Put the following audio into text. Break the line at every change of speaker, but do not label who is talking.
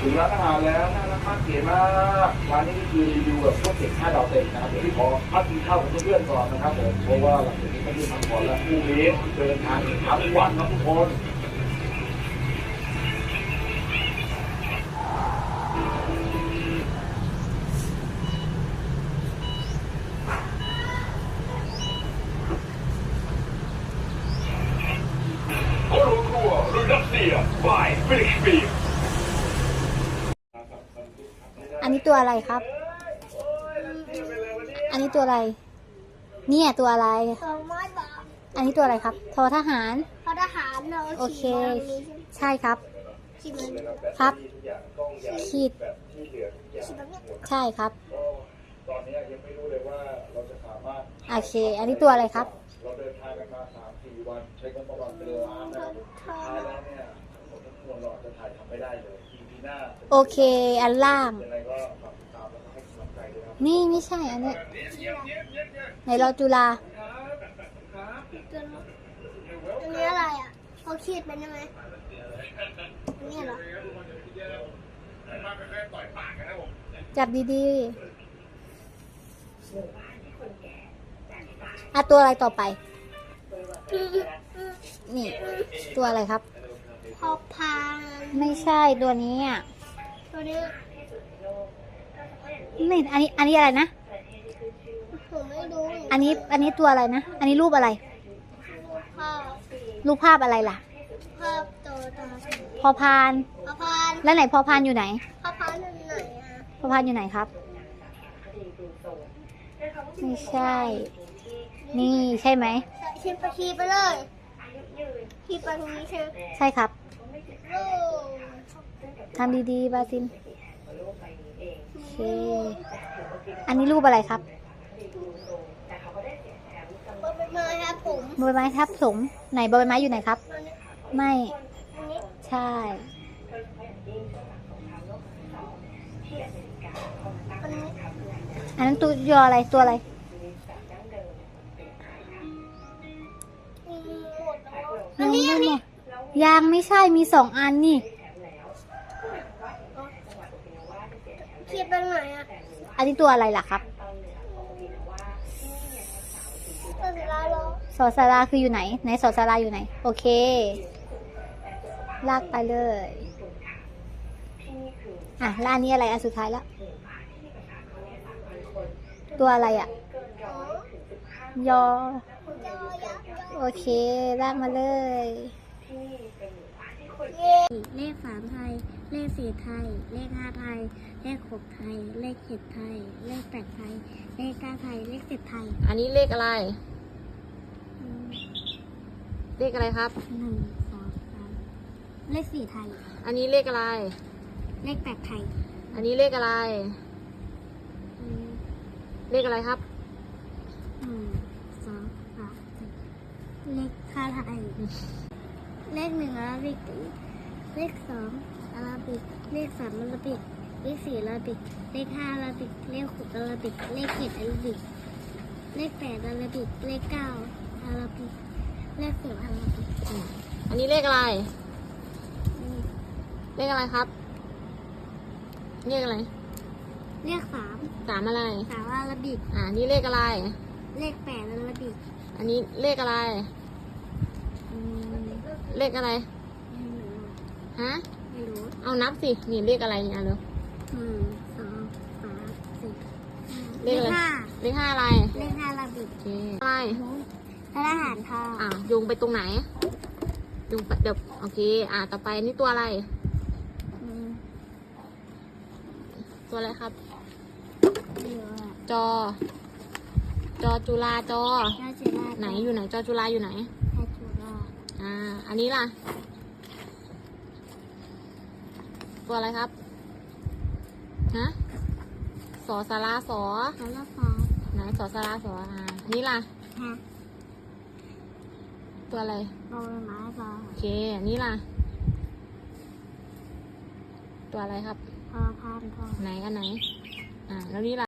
ถึงร้านอาหารแล้วน่ารักมากเก๋มากร้านนี้ก็คือรีวิวแบบพวกเด็กห้าดาวเต็มนะครับเดี๋ยวที่ขอพักกินข้าวกับเพื่อนๆก่อนนะครับผมเพราะว่าหลังจากนี้ไม่ได้พักผ่อนแล้วพรุ่งนี้เดินทางทั้งวันครับทุกคน
อันนี้ตัวอะไรครับ อันนี้ตัวอะไร เนี่ยตัวอะไร
สองร้อยบาท
อันนี้ตัวอะไรครับ ทอทหาร
พอทหารเรา
โอเค
ขี่มาตรงนี้
ใช่ครับ
ใช่ไหมขี่มัน
ครับ ขีด
ขี่แบบเนี้ย
ใช่ครับ
ตอนนี้ยังไม่รู้เลยว่าเราจะสามารถ
โอเค อันนี้ตัวอะไรครับ
เราเดินทางกันมาสามสี่วันใช้เงินประมาณเป็นล้านนะครับท้ายแล้วเนี่ยผ มทั้งมวลเราอาจจะถ่ายทำไม่ได้เลยทีพีหน้า
โอเค อันล่าง
ยังไงก็ฝากติดตามแล้วก็ให้กำลังใจด้วยครับ
นี่ไม่ใช่อันนี้ไหนรอจุฬา
ตัวนี้ตัวนี้อะไรอะเขาขีดเป็นได้ไหมอันนี้เหรอ
จับดีๆอะตัวอะไรต่อไป
อืมอืม
นี่ ตัวอะไรครับ
พอพาน
ไม่ใช่ตัวนี้อะ
ตัวนี้
นี่อันนี้อันนี้อะไรนะ
ผมไม่รู้
อันนี้อันนี้ตัวอะไรนะ อันนี้รูปอะไร
ภาพ
รูปภาพอะไรล่ะ
ภาพตัวตา
พอพาน
พอพาน
แล้วไหนพอพานอยู่ไหน
พอพานอยู่ไหนอะ
พอพานอยู่ไหนครับ ไม่ใช่ นี่ใช่ไหม
ขีดไปขีดไปเลยขีดไปตรงนี้ใช่ไหม
ใช่ครับ
โอ้
ทำดีๆ บาซินโอเค อันนี้รูปอะไรครับ
บนไม้ครับผม
บใบไม้ทับถมไหนบใบไม้อยู่ไหนครับ
อันนี้
ไม่
อันนี้
ใช่
อันนี้
อันนั้นตัวยออะไรตัวอะไร
อืมหมดแล้วอันนี้
ยั
อัน
งไม่หม
นี้
ดยังไม่ใช่มีสองอันนี่
ขีดไปไหนอะ
อันนี้ตัวอะไรล่ะครับ
ตัวสีลาล้อ
สอสาราคืออยู่ไหน ไหนสอสาราอยู่ไหน โอเค ลากไปเลย อะแล้วอันนี้อะไรอันสุดท้ายแล้วตัวอะไรอะ
อ๋อย
อ
ผมจะเอายักษ์ย อ
โอเคลากมาเลย
เย่
เลขสามไทย เลขสี่ไทย เลขห้าไทย เลขหกไทย เลขเจ็ดไทย เลขแปดไทย เลขเก้าไทย เลขสิบไทย
อันนี้เลขอะไร
อืม
เลขอะไรครับ
หนึ่งสองสามเลขสี่ไทย
อันนี้เลขอะไร
เลขแปดไทย
อันนี้เลขอะไร
อืม
เลขอะไรครับ
หนึ่งสองสามสี่เลขห้าไทย เลขหนึ่งอาราบิก เลขสองอาราบิก เลขสามอาราบิก เลขสี่อาราบิก เลขห้าอาราบิก เลขหกอาราบิก เลขเจ็ดอาราบิก เลขแปดอาราบิก เลขเก้าอาราบิก เลขสิบอาราบิก
อันนี้เลขอะไร
อืม
เลขอะไรครับ เลขอะไร
เลขสาม
สามอะไร
สามอาราบิก
อ่าอันนี้เลขอะไร
เลขแปดอาราบิก
อันนี้เลขอะไร
อืม
เลขอะไร
ไม่รู้
ฮะ
ไม่รู้
เอานับสิ นี่เลขอะไรเนี่ยเร็ว
หนึ่งสองสามสี่ห้า
เลขอะไร
ห้า
เลขห้าอะไร
เลขห้าอาราบิก
โอเคอะไร
และอาหารทอง
อ่าโยงไปตรงไหนโยงไปเดี๋ยวโอเค อ่าต่อไปอันนี้ตัวอะไร
อืม
ตัวอะไรครับ
เดี๋ยวอะ
จอ จอจุฬาจอ
เจ้าจุฬา
ไหนอยู่ไหน จอจุฬาอยู่ไหน
เจ้าจุฬา
อ่า อันนี้ล่ะ ตัวอะไรครับ ฮะ สอสาราสอ
แล้วก็ฟ้า
ไหนสอสาราสออ่าอันนี้ล่ะ
ฮะ
ตัวอะไร
โบยไม้บอ
โอเค อันนี้ล่ะ ตัวอะไรครับ
พอพานทอง
ไหนอันไหน อ่า แล้วนี่ล่ะ